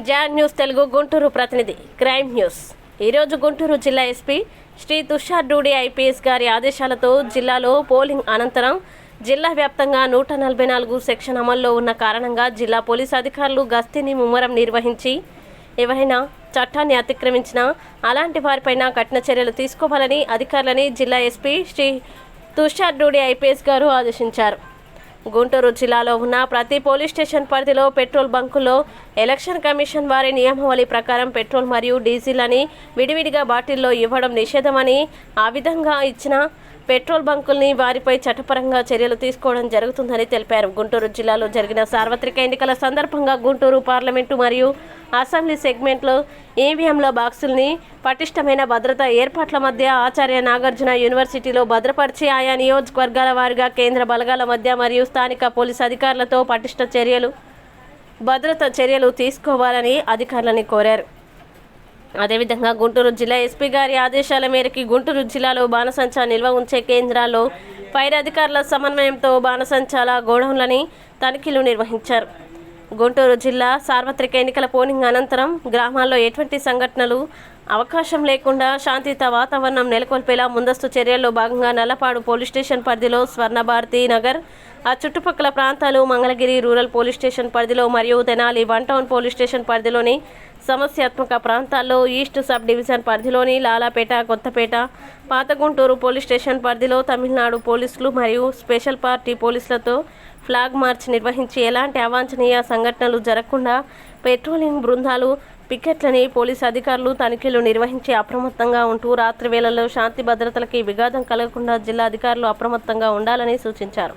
John news Telugu Guntur ప్రతినిధి crime news. ఈరోజు గుంటూరు జిల్లా ఎస్పీ శ్రీ తుషార్ డూడి ఐపీఎస్ గారి ఆదేశాలతో జిల్లాలో పోలింగ్ అనంతరం జిల్లా వ్యాప్తంగా నూట నలభై నాలుగు సెక్షన్ అమల్లో ఉన్న కారణంగా జిల్లా పోలీసు అధికారులు గస్తీని ముమ్మరం నిర్వహించి ఎవరైనా చట్టాన్ని అతిక్రమించినా అలాంటి వారిపైన కఠిన చర్యలు తీసుకోవాలని అధికారులని జిల్లా ఎస్పీ శ్రీ తుషార్ డూడి ఐపీఎస్ గారు ఆదేశించారు. గుంటూరు జిల్లాలో ఉన్న ప్రతి పోలీస్ స్టేషన్ పరిధిలో పెట్రోల్ బంకుల్లో ఎలక్షన్ కమిషన్ వారి నియమావళి ప్రకారం పెట్రోల్ మరియు డీజిల్ అని విడివిడిగా బాటిల్లో ఇవ్వడం నిషేధమని ఆ విధంగా ఇచ్చిన పెట్రోల్ బంకుల్ని వారిపై చట్టపరంగా చర్యలు తీసుకోవడం జరుగుతుందని తెలిపారు. గుంటూరు జిల్లాలో జరిగిన సార్వత్రిక ఎన్నికల సందర్భంగా గుంటూరు పార్లమెంటు మరియు అసెంబ్లీ సెగ్మెంట్లో ఈవీఎంల బాక్సుల్ని పటిష్టమైన భద్రతా ఏర్పాట్ల మధ్య ఆచార్య నాగార్జున యూనివర్సిటీలో భద్రపరిచి ఆయా నియోజకవర్గాల వారిగా కేంద్ర బలగాల మధ్య మరియు స్థానిక పోలీసు అధికారులతో పటిష్ట చర్యలు భద్రత చర్యలు తీసుకోవాలని అధికారులని కోరారు. అదేవిధంగా గుంటూరు జిల్లా ఎస్పీ గారి ఆదేశాల మేరకు గుంటూరు జిల్లాలో బాణసంచా నిల్వ ఉంచే కేంద్రాల్లో ఫైర్ అధికారుల సమన్వయంతో బాణసంచాల గోడౌన్లని తనిఖీలు నిర్వహించారు. గుంటూరు జిల్లా సార్వత్రిక ఎన్నికల పోలింగ్ అనంతరం గ్రామాల్లో ఎటువంటి సంఘటనలు అవకాశం లేకుండా శాంతియుత వాతావరణం నెలకొల్పేలా ముందస్తు చర్యల్లో భాగంగా నల్లపాడు పోలీస్ స్టేషన్ పరిధిలో స్వర్ణభారతి నగర్ ఆ చుట్టుపక్కల ప్రాంతాలు మంగళగిరి రూరల్ పోలీస్ స్టేషన్ పరిధిలో మరియు Tenali one town police station పరిధిలోని సమస్యాత్మక ప్రాంతాల్లో ఈస్ట్ సబ్ డివిజన్ పరిధిలోని లాలాపేట కొత్తపేట పాత గుంటూరు పోలీస్ స్టేషన్ పరిధిలో తమిళనాడు పోలీసులు మరియు స్పెషల్ పార్టీ పోలీసులతో ఫ్లాగ్ మార్చ్ నిర్వహించి ఎలాంటి అవాంఛనీయ సంఘటనలు జరగకుండా పెట్రోలింగ్ బృందాలు పికెట్లని పోలీసు అధికారులు తనిఖీలు నిర్వహించి అప్రమత్తంగా ఉంటూ రాత్రి వేళల్లో శాంతి భద్రతలకి విఘాతం కలగకుండా జిల్లా అధికారులు అప్రమత్తంగా ఉండాలని సూచించారు.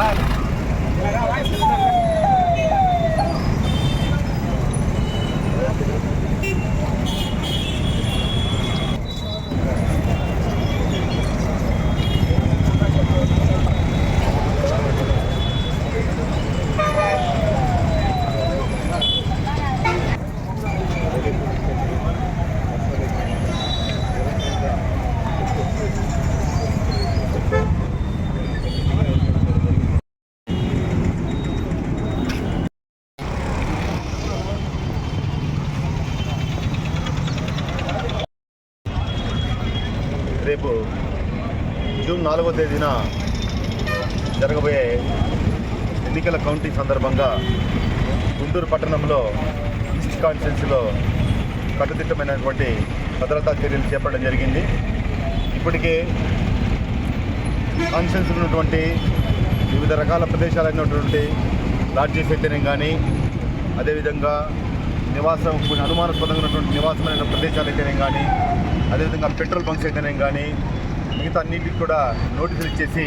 拜。రేపు జూన్ నాలుగో తేదీన జరగబోయే ఎన్నికల కౌంటింగ్ సందర్భంగా గుంటూరు పట్టణంలో ఈస్ట్ కాన్స్టిట్యున్సీలో కట్టుదిట్టమైనటువంటి భద్రతా చర్యలు చేపట్టడం జరిగింది. ఇప్పటికే కాన్స్టిట్యున్సీలో ఉన్నటువంటి వివిధ రకాల ప్రదేశాలైనటువంటి లాడ్జీ అయితేనే కానీ అదేవిధంగా నివాసం కొన్ని అనుమానాస్పదంగా ఉన్నటువంటి నివాసమైన ప్రదేశాలు అయితేనే కానీ అదేవిధంగా పెట్రోల్ బంక్స్ అయితేనే కానీ మిగతా అన్నిటికి కూడా నోటీసులు ఇచ్చేసి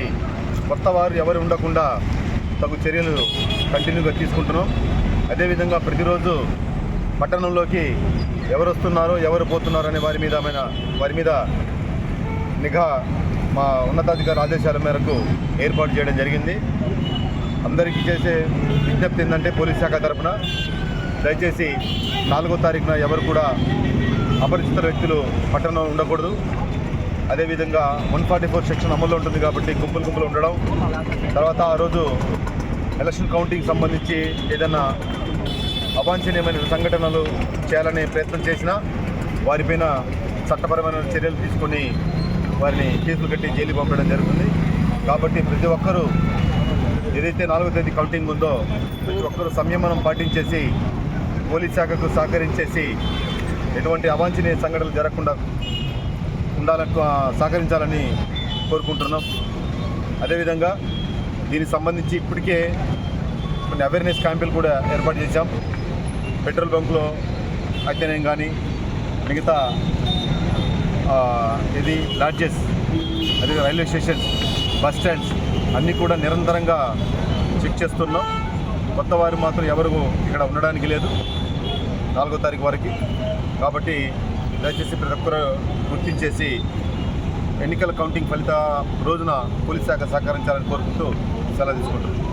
కొత్త వారు ఎవరు ఉండకుండా తగు చర్యలు కంటిన్యూగా తీసుకుంటున్నాం. అదేవిధంగా ప్రతిరోజు పట్టణంలోకి ఎవరు వస్తున్నారో ఎవరు పోతున్నారో అనే వారి మీద వారి మీద నిఘా మా ఉన్నతాధికారి ఆదేశాల మేరకు ఏర్పాటు చేయడం జరిగింది. అందరికీ చేసే విజ్ఞప్తి ఏంటంటే పోలీస్ శాఖ తరఫున దయచేసి నాలుగో తారీఖున ఎవరు కూడా అపరిచిత వ్యక్తులు పట్టణంలో ఉండకూడదు. అదేవిధంగా వన్ ఫార్టీ ఫోర్ సెక్షన్ అమల్లో ఉంటుంది కాబట్టి గుంపులు గుంపులు ఉండడం. తర్వాత ఆ రోజు ఎలక్షన్ కౌంటింగ్ సంబంధించి ఏదైనా అవాంఛనీయమైన సంఘటనలు చేయాలనే ప్రయత్నం చేసినా వారిపైన చట్టపరమైన చర్యలు తీసుకొని వారిని కేసులు కట్టి జైలు పంపడం జరుగుతుంది. కాబట్టి ప్రతి ఒక్కరూ ఏదైతే నాలుగో తేదీ కౌంటింగ్ ఉందో ప్రతి ఒక్కరూ సంయమనం పాటించేసి పోలీస్ శాఖకు సహకరించేసి ఎటువంటి అవాంఛనీయ సంఘటనలు జరగకుండా ఉండాలని సహకరించాలని కోరుకుంటున్నాం. అదేవిధంగా దీనికి సంబంధించి ఇప్పటికే కొన్ని అవేర్నెస్ క్యాంపులు కూడా ఏర్పాటు చేశాం. పెట్రోల్ బంక్లో అధ్యయనం కానీ మిగతా ఇది లాడ్జెస్ అదే రైల్వే స్టేషన్స్ బస్ స్టాండ్స్ అన్నీ కూడా నిరంతరంగా చెక్ చేస్తున్నాం. కొత్త వారు మాత్రం ఎవరు ఇక్కడ ఉండడానికి లేదు. నాలుగో తారీఖు వరకు కాబట్టి దయచేసి ప్రతి ఒక్కరు గుర్తించేసి ఎన్నికల కౌంటింగ్ ఫలిత రోజున పోలీస్ శాఖ సహకరించాలని కోరుకుంటూ సలహా తీసుకుంటున్నాను